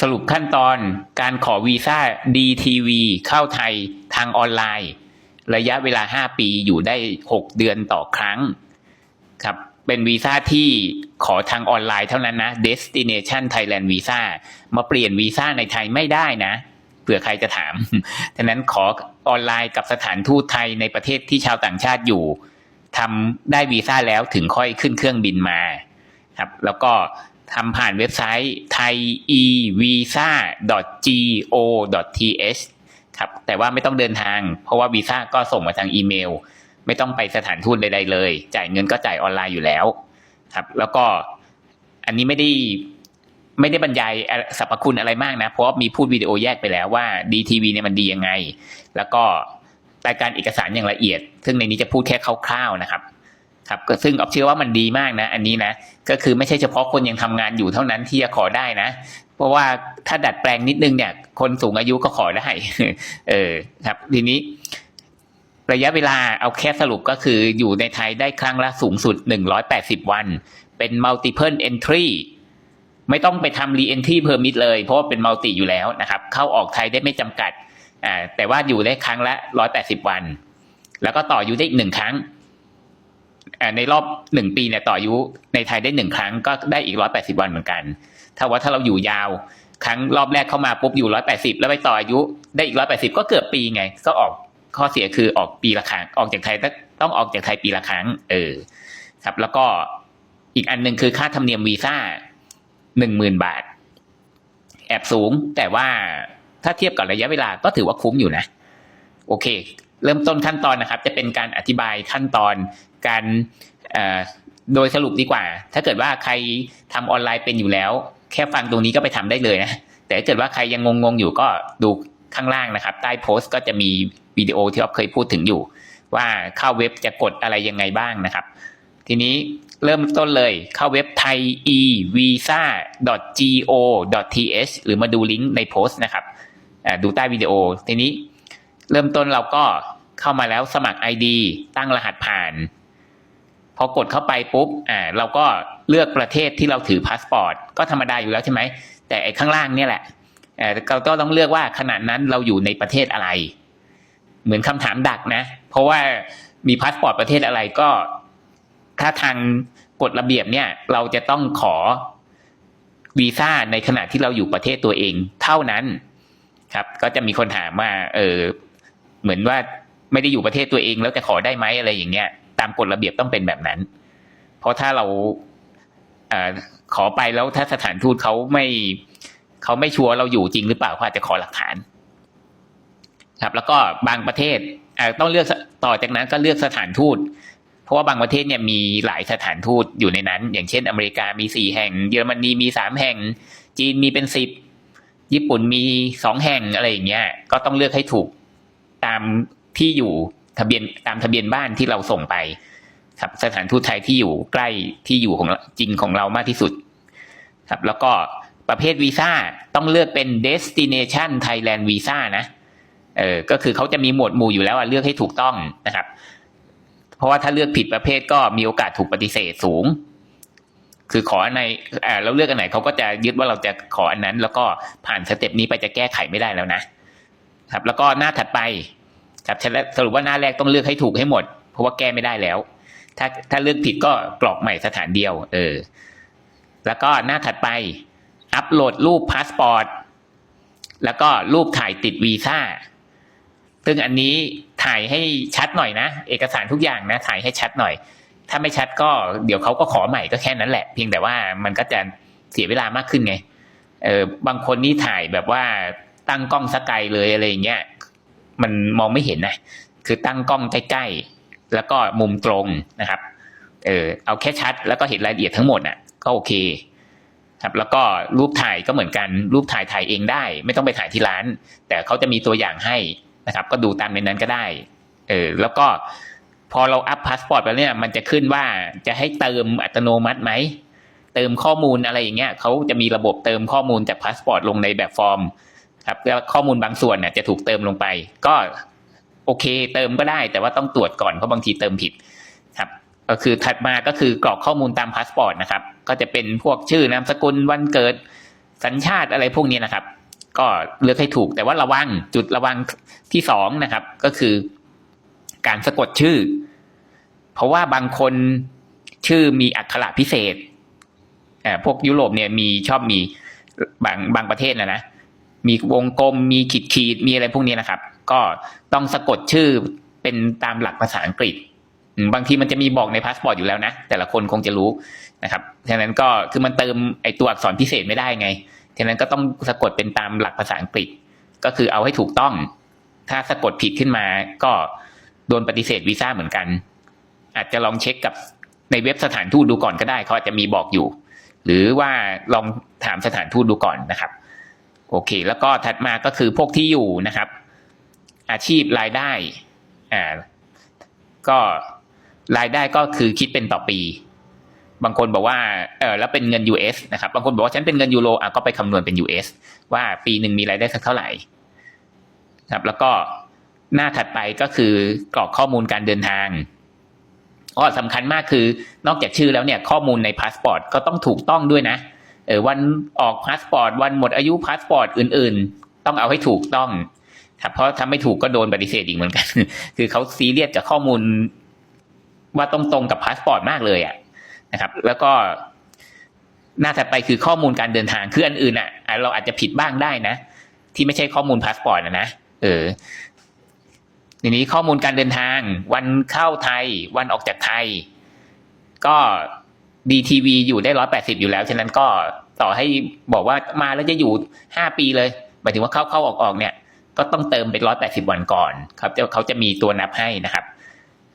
สรุปขั้นตอนการขอวีซ่า DTV เข้าไทยทางออนไลน์ ระยะเวลา 5 ปีอยู่ได้ 6 เดือนต่อครั้งครับเป็นวีซ่าที่ขอทางออนไลน์เท่านั้นนะ Destination Thailand Visa มาเปลี่ยนวีซ่าในไทยไม่ได้นะเผื่อใครจะถามฉะนั้นขอออนไลน์กับสถานทูตไทยในประเทศที่ชาวต่างชาติอยู่ทำได้วีซ่าแล้วถึงค่อยขึ้นเครื่องบินมาครับแล้วก็ ทำผ่านเว็บไซต์ Thai e Visa. go. th ครับแต่ว่าไม่ต้องเดินทาง เพราะว่าวีซ่าก็ส่งมาทางอีเมล ไม่ต้องไปสถานทูตใดๆเลย จ่ายเงินก็จ่ายออนไลน์อยู่แล้วครับ แล้วก็อันนี้ไม่ได้ไม่ได้บรรยายสรรพคุณอะไรมากนะ เพราะมีพูดวิดีโอแยกไปแล้วว่า DTV เนี่ยมันดียังไง แล้วก็รายการเอกสารอย่างละเอียด ซึ่งในนี้จะพูดแค่คร่าวๆนะครับ ครับซึ่งออกเชื่อว่ามันดีมากนะ อันนี้นะ ก็คือไม่ใช่เฉพาะคนยังทำงานอยู่เท่านั้นที่จะขอได้นะ เพราะว่าถ้าดัดแปลงนิดนึงเนี่ย คนสูงอายุก็ขอได้ เออครับ ทีนี้ ระยะเวลาเอาแค่สรุปก็คืออยู่ในไทยได้ครั้งละสูงสุด 180 วัน เป็น multiple entry ไม่ต้องไปทำ re-entry permit เลย เพราะว่าเป็น multi อยู่แล้วนะครับ เข้าออกไทยได้ไม่จำกัด อ่า แต่ว่าอยู่ได้ครั้งละ 180 วัน แล้วก็ต่ออยู่ได้อีกหนึ่งครั้ง ในรอบหนึ่งปีเนี่ยต่ออายุในไทยได้หนึ่งครั้งก็ได้อีก180วันเหมือนกัน ถ้าว่าถ้าเราอยู่ยาว ครั้งรอบแรกเข้ามาปุ๊บอยู่180แปดสิบแล้วไปต่ออายุได้อีก180ก็เกือบปีไง ก็ออกข้อเสียคือออกปีละครั้งออกจากไทยต้องออกจากไทยปีละครั้ง เออ ครับ แล้วก็อีกอันหนึ่งคือค่าธรรมเนียมวีซ่าหนึ่งหมื่นบาท แอบสูงแต่ว่าถ้าเทียบกับระยะเวลาก็ถือว่าคุ้มอยู่นะ โอเค เริ่มต้นขั้นตอนนะครับ จะเป็นการอธิบายขั้นตอนการโดยสรุปดีกว่า ถ้าเกิดว่าใครทำออนไลน์เป็นอยู่แล้ว แค่ฟังตรงนี้ก็ไปทำได้เลยนะ แต่ถ้าเกิดว่าใครยังงงๆอยู่ก็ดูข้างล่างนะครับ ใต้โพสต์ก็จะมีวิดีโอที่เราเคยพูดถึงอยู่ ว่าเข้าเว็บจะกดอะไรยังไงบ้างนะครับ ทีนี้เริ่มต้นเลยเข้าเว็บ thaivisa.go.th หรือมาดูลิงก์ในโพสต์นะครับดูใต้วิดีโอ ทีนี้ เริ่มต้นเราก็เข้ามาแล้วสมัคร ID ตั้งรหัสผ่าน พอกดเข้าไปปุ๊บอ่าเราก็เลือกประเทศที่เราถือพาสปอร์ตก็ธรรมดาอยู่แล้วใช่ไหมแต่ไอ้ข้างล่างเนี่ยแหละเราก็ต้องเลือกว่าขณะนั้นเราอยู่ในประเทศอะไร เหมือนคำถามดักนะ เพราะว่ามีพาสปอร์ตประเทศอะไรก็ ถ้าทางกฎระเบียบเนี่ย เราจะต้องขอวีซ่าในขณะที่เราอยู่ประเทศตัวเอง เท่านั้นครับ ก็จะมีคนถามว่า เออ เหมือนว่าไม่ได้อยู่ประเทศตัวเองแล้วจะขอได้ไหมอะไรอย่างเงี้ย ตามกฎระเบียบต้องเป็นแบบนั้น เพราะถ้าเราอขอไปแล้วถ้าสถานทูตเขาไม่เขาไม่ชัวร์เราอยู่จริงหรือเปล่าเขาอาจจะขอหลักฐาน ครับ แล้วก็บางประเทศต้องเลือกต่อจากนั้นก็เลือกสถานทูต เพราะว่าบางประเทศเนี่ยมีหลายสถานทูตอยู่ในนั้น อย่างเช่น อเมริกามีสี่แห่ง เยอรมนีมีสามแห่ง จีนมีเป็นสิบญี่ปุ่นมีสองแห่งอะไรอย่างเงี้ย ก็ต้องเลือกให้ถูก ตามที่อยู่ทะเบียนตามทะเบียนบ้านที่เราส่งไป ครับ สถานทูตไทยที่อยู่ใกล้ที่อยู่ของจริงของเรามากที่สุด ครับ แล้วก็ประเภทวีซ่าต้องเลือกเป็น destination Thailand visa นะเออก็คือเขาจะมีหมวดหมู่อยู่แล้วเลือกให้ถูกต้องนะครับ เพราะว่าถ้าเลือกผิดประเภทก็มีโอกาสถูกปฏิเสธสูง คือขออันไหนอ่าเราเลือกอันไหนเขาก็จะยึดว่าเราจะขออันนั้น แล้วก็ผ่านสเต็ปนี้ไปจะแก้ไขไม่ได้แล้วนะ ครับ แล้วก็หน้าถัดไปครับสรุปว่าหน้าแรกต้องเลือกให้ถูกให้หมด เพราะว่าแก้ไม่ได้แล้ว ถ้าถ้าเลือกผิดก็กรอกใหม่สถานเดียว เออ แล้วก็หน้าถัดไปอัปโหลดรูปพาสปอร์ตแล้วก็รูปถ่ายติดวีซ่าซึ่งอันนี้ถ่ายให้ชัดหน่อยนะ เอกสารทุกอย่างนะ ถ่ายให้ชัดหน่อย ถ้าไม่ชัดก็เดี๋ยวเขาก็ขอใหม่ก็แค่นั้นแหละ เพียงแต่ว่ามันก็จะเสียเวลามากขึ้นไงเออบางคนนี่ถ่ายแบบว่า ตั้งกล้องสกายเลยอะไรเงี้ยมันมองไม่เห็นนะคือตั้งกล้องใกล้ๆแล้วก็มุมตรงนะครับเออเอาแค่ชัด แล้วก็เห็นรายละเอียดทั้งหมดอะก็โอเคครับแล้วก็รูปถ่ายก็เหมือนกันรูปถ่ายถ่ายเองได้ ไม่ต้องไปถ่ายที่ร้าน แต่เขาจะมีตัวอย่างให้นะครับ ก็ดูตามในนั้นก็ได้เออแล้วก็พอเราอัพพาสปอร์ตไปเนี่ยมันจะขึ้นว่าจะให้เติมอัตโนมัติไหมเติมข้อมูลอะไรอย่างเงี้ยเขาจะมีระบบเติมข้อมูลจากพาสปอร์ตลงในแบบฟอร์ม ครับแล้วข้อมูลบางส่วนเนี่ยจะถูกเติมลงไป ก็โอเคเติมก็ได้ แต่ว่าต้องตรวจก่อนเพราะบางทีเติมผิดครับก็คือถัดมาก็คือกรอกข้อมูลตามพาสปอร์ตนะครับ ก็จะเป็นพวกชื่อนามสกุลวันเกิดสัญชาติอะไรพวกนี้นะครับ ก็เลือกให้ถูกแต่ว่าระวังจุดระวังที่สองนะครับ ก็คือการสะกดชื่อ เพราะว่าบางคนชื่อมีอักขระพิเศษอ่พวกยุโรปเนี่ยมีชอบมีบางบางประเทศนะนะ มีวงกลม มีขีดขีดมีอะไรพวกนี้นะครับ ก็ต้องสะกดชื่อเป็นตามหลักภาษาอังกฤษ บางทีมันจะมีบอกในพาสปอร์ตอยู่แล้วนะ แต่ละคนคงจะรู้นะครับฉะนั้นก็คือมันเติมไอตัวอักษรพิเศษไม่ได้ไงฉะนั้นก็ต้องสะกดเป็นตามหลักภาษาอังกฤษ ก็คือเอาให้ถูกต้อง ถ้าสะกดผิดขึ้นมาก็โดนปฏิเสธวีซ่าเหมือนกัน อาจจะลองเช็คกับในเว็บสถานทูตดูก่อนก็ได้เขาอาจจะมีบอกอยู่ หรือว่าลองถามสถานทูตดูก่อนนะครับ โอเค แล้วก็ถัดมาก็คือพวกที่อยู่นะครับ อาชีพรายได้อ่าก็รายได้ก็คือคิดเป็นต่อปี บางคนบอกว่าเออแล้วเป็นเงิน US นะครับ บางคนบอกว่าฉันเป็นเงินยูโรอะก็ไปคำนวณเป็น US ว่าปีหนึ่งมีรายได้สักเท่าไหร่ครับ แล้วก็หน้าถัดไปก็คือกรอกข้อมูลการเดินทางก็สำคัญมากคือนอกจากชื่อแล้วเนี่ย ข้อมูลในพาสปอร์ตก็ต้องถูกต้องด้วยนะ เออวันออกพาสปอร์ตวันหมดอายุพาสปอร์ตอื่น ๆ ต้องเอาให้ถูกต้องครับเพราะถ้าไม่ถูกก็โดนปฏิเสธอีกเหมือนกัน คือเขาซีเรียสกับข้อมูล ว่าตรงๆกับพาสปอร์ตมากเลยอะนะครับ แล้วก็หน้าถัดไปคือข้อมูลการเดินทางคืออันอื่นอะอะ เราอาจจะผิดบ้างได้นะ ที่ไม่ใช่ข้อมูลพาสปอร์ตนะนะเออทีนี้ข้อมูลการเดินทาง วันเข้าไทย วันออกจากไทย ก็ DTV อยู่ได้ร้อยแปดสิบอยู่แล้ว ฉะนั้นก็ต่อให้บอกว่ามาแล้วจะอยู่ห้าปีเลยหมายถึงว่าเข้าเข้าออกออกเนี่ย ก็ต้องเติมเป็นร้อยแปดสิบวันก่อนครับเขาจะมีตัวนับให้นะครับ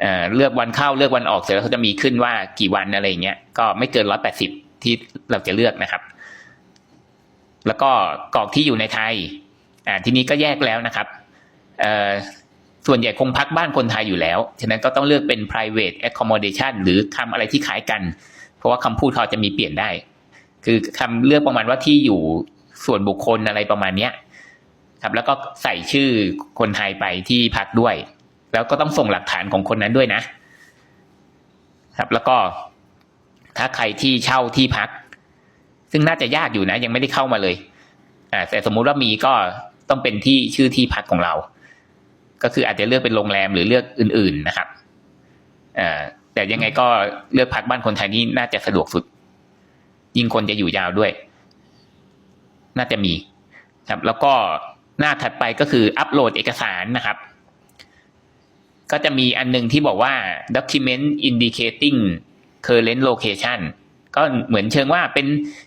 เเลือกวันเข้าเลือกวันออกเสร็จแล้วเขาจะมีขึ้นว่ากี่วันอะไรเงี้ยก็ไม่เกินร้อยแปดสิบที่เราจะเลือกนะครับ แล้วก็กรอกที่อยู่ในไทยอ่าทีนี้ก็แยกแล้วนะครับส่วนใหญ่คงพักบ้านคนไทยอยู่แล้ว ฉะนั้นก็ต้องเลือกเป็น private accommodation หรือคำอะไรที่คล้ายกัน ราะว่าคำพูดเขาจะมีเปลี่ยนได้ คือคำเลือกประมาณว่าที่อยู่ส่วนบุคคลอะไรประมาณเนี้ยครับ แล้วก็ใส่ชื่อคนไทยไปที่พักด้วย แล้วก็ต้องส่งหลักฐานของคนนั้นด้วยนะ ครับ แล้วก็ถ้าใครที่เช่าที่พัก ซึ่งน่าจะยากอยู่นะ ยังไม่ได้เข้ามาเลย อ่า แต่สมมุติว่ามีก็ต้องเป็นที่ชื่อที่พักของเรา ก็คืออาจจะเลือกเป็นโรงแรมหรือเลือกอื่น ๆนะครับ อ่า แต่ยังไงก็เลือกพักบ้านคนไทยนี่น่าจะสะดวกสุด ยิ่งคนจะอยู่ยาวด้วย น่าจะมีครับ แล้วก็หน้าถัดไปก็คืออัปโหลดเอกสารนะครับ ก็จะมีอันหนึงที่บอกว่า document indicating current location ก็เหมือนเชิงว่าเป็น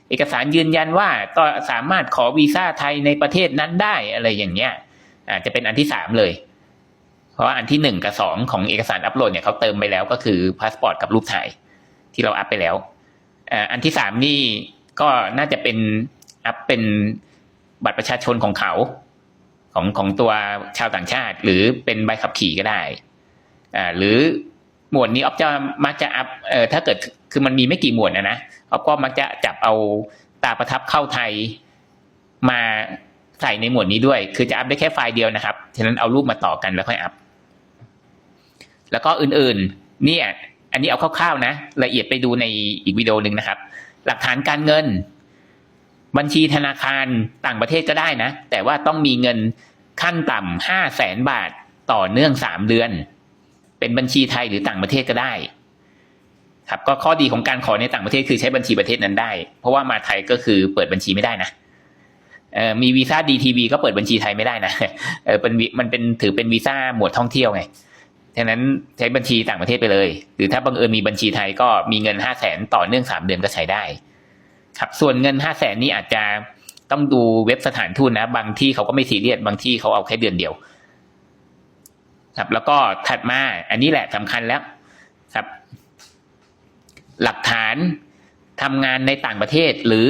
เอกสารยืนยันว่าก็สามารถขอวีซ่าไทยในประเทศนั้นได้อะไรอย่างเงี้ยอาจจะเป็นอันที่สามเลย ราะว่าอันที่หนึ่งกับสองของเอกสารอัปโหลดเนี่ยเขาเติมไปแล้วก็คือพาสปอร์ตกับรูปถ่ายที่เราอัพไปแล้วอันที่สามนี่ก็น่าจะเป็นอัพเป็นบัตรประชาชนของเขา ของของตัวชาวต่างชาติ หรือเป็นใบขับขี่ก็ได้อ่าหรือหมวดนี้ออฟจะมักจะอัพเอ่อถ้าเกิดคือมันมีไม่กี่หมวดนะนะออฟก็มักจะจับเอาตาประทับเข้าไทยมาใส่ในหมวดนี้ด้วย คือจะอัพได้แค่ไฟล์เดียวนะครับ ฉะนั้นเอารูปมาต่อกันแล้วค่อยอัพ แล้วก็อื่นๆ เนี่ย อันนี้เอาคร่าวๆนะ ละเอียดไปดูในอีกวิดีโอหนึ่งนะครับ หลักฐานการเงิน บัญชีธนาคารต่างประเทศก็ได้นะ แต่ว่าต้องมีเงินขั้นต่ำห้าแสนบาทต่อเนื่องสามเดือน เป็นบัญชีไทยหรือต่างประเทศก็ได้ ครับก็ข้อดีของการขอในต่างประเทศคือใช้บัญชีประเทศนั้นได้ เพราะว่ามาไทยก็คือเปิดบัญชีไม่ได้นะมีวีซ่าดีทีวีก็เปิดบัญชีไทยไม่ได้นะเออเป็นวิมันเป็นถือเป็นวีซ่าหมวดท่องเที่ยวไง ฉะนั้นใช้บัญชีต่างประเทศไปเลย หรือถ้าบังเอิญมีบัญชีไทยก็มีเงินห้าแสนต่อเนื่องสามเดือนก็ใช้ได้ ครับส่วนเงินห้าแสนนี้อาจจะต้องดูเว็บสถานทูตนะ บางที่เขาก็ไม่ซีเรียสบางที่เขาเอาแค่เดือนเดียว ครับ แล้วก็ถัดมาอันนี้แหละสำคัญแล้วครับ หลักฐานทำงานในต่างประเทศหรือ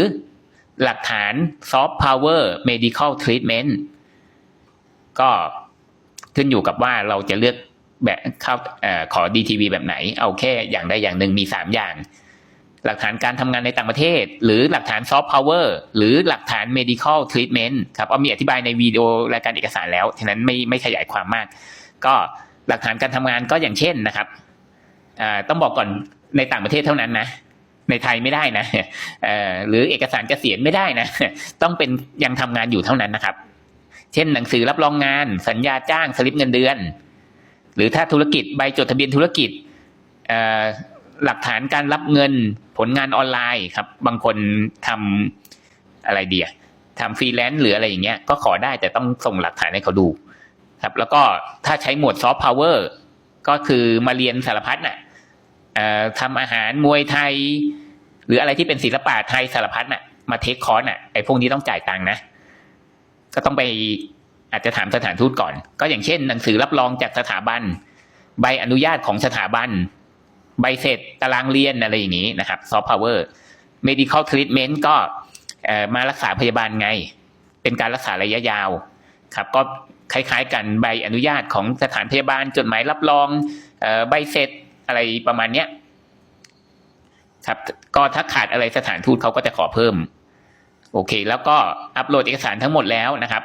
หลักฐานซอฟต์พาวเวอร์ medical treatment ก็ขึ้นอยู่กับว่าเราจะเลือก แบบเข้าเอ่อขอ DTV แบบไหน เอาแค่อย่างใดอย่างหนึ่งมีสามอย่าง หลักฐานการทำงานในต่างประเทศ หรือหลักฐานซอฟต์พาวเวอร์หรือหลักฐาน medical treatment ครับเอามีอธิบายในวิดีโอรายการเอกสารแล้วฉะนั้นไม่ไม่ขยายความมาก ก็หลักฐานการทำงานก็อย่างเช่นนะครับต้องบอกก่อนในต่างประเทศเท่านั้นนะในไทยไม่ได้นะหรือเอกสารเกษียณไม่ได้นะ ต้องเป็นยังทำงานอยู่เท่านั้นนะครับ เช่นหนังสือรับรองงาน สัญญาจ้างสลิปเงินเดือน หรือถ้าธุรกิจใบจดทะเบียนธุรกิจหลักฐานการรับเงินผลงานออนไลน์ครับ บางคนทำอะไรเดียทำฟรีแลนซ์หรืออะไรอย่างเงี้ยก็ขอได้แต่ต้องส่งหลักฐานให้เขาดู ครับ แล้วก็ถ้าใช้หมวดซอฟต์พาวเวอร์ก็คือมาเรียนสารพัดน่ะเอ่อทำอาหารมวยไทย หรืออะไรที่เป็นศิลปะไทยสารพัดน่ะ มาเทคคอร์สน่ะไอ้พวกนี้ต้องจ่ายตังค์นะ ก็ต้องไป อาจจะถามสถานทูตก่อน ก็อย่างเช่น หนังสือรับรองจากสถาบัน ใบอนุญาตของสถาบัน ใบเสร็จตารางเรียนอะไรอย่างนี้นะครับซอฟต์พาวเวอร์ medical treatment ก็มารักษาพยาบาลไง เป็นการรักษาระยะยาวครับก็คล้ายๆกันใบอนุญาตของสถานพยาบาลจดหมายรับรองอใบเสร็จอะไรประมาณเนี้ยครับก็ถ้าขาดอะไรสถานทูตเขาก็จะขอเพิ่ม โอเค แล้วก็อัปโหลดเอกสารทั้งหมดแล้วนะครับ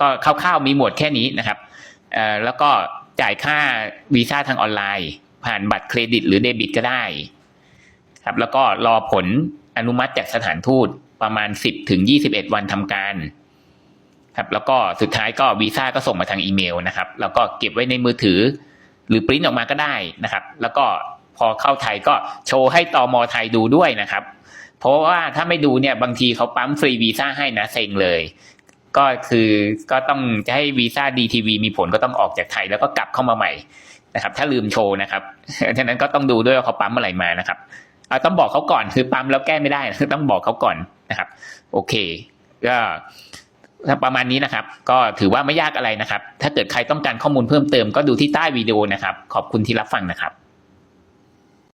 ก็คร่าวๆมีหมวดแค่นี้นะครับแล้วก็จ่ายค่าวีซ่าทางออนไลน์ ผ่านบัตรเครดิต หรือเดบิตก็ได้ครับแล้วก็รอผลอนุมัติจากสถานทูตประมาณ 10ถึง21 วันทำการครับแล้วก็สุดท้ายก็วีซ่าก็ส่งมาทางอีเมลนะครับ แล้วก็เก็บไว้ในมือถือ หรือปริ้นออกมาก็ได้นะครับ แล้วก็พอเข้าไทยก็โชว์ให้ตอมอไทยดูด้วยนะครับ เพราะว่าถ้าไม่ดูเนี่ยบางทีเขาปั๊มฟรีวีซ่าให้นะเซ็งเลย ก็คือก็ต้องจะให้วีซ่าดีทีวีมีผลก็ต้องออกจากไทยแล้วก็กลับเข้ามาใหม่นะครับ ถ้าลืมโชว์นะครับฉะนั้นก็ต้องดูด้วยว่าเขาปั๊มอะไรมานะครับเอาต้องบอกเขาก่อนคือปั๊มแล้วแก้ไม่ได้ต้องบอกเขาก่อนนะครับ โอเค ก็ประมาณนี้นะครับ ก็ถือว่าไม่ยากอะไรนะครับ ถ้าเกิดใครต้องการข้อมูลเพิ่มเติมก็ดูที่ใต้วิดีโอนะครับ ขอบคุณที่รับฟังนะครับ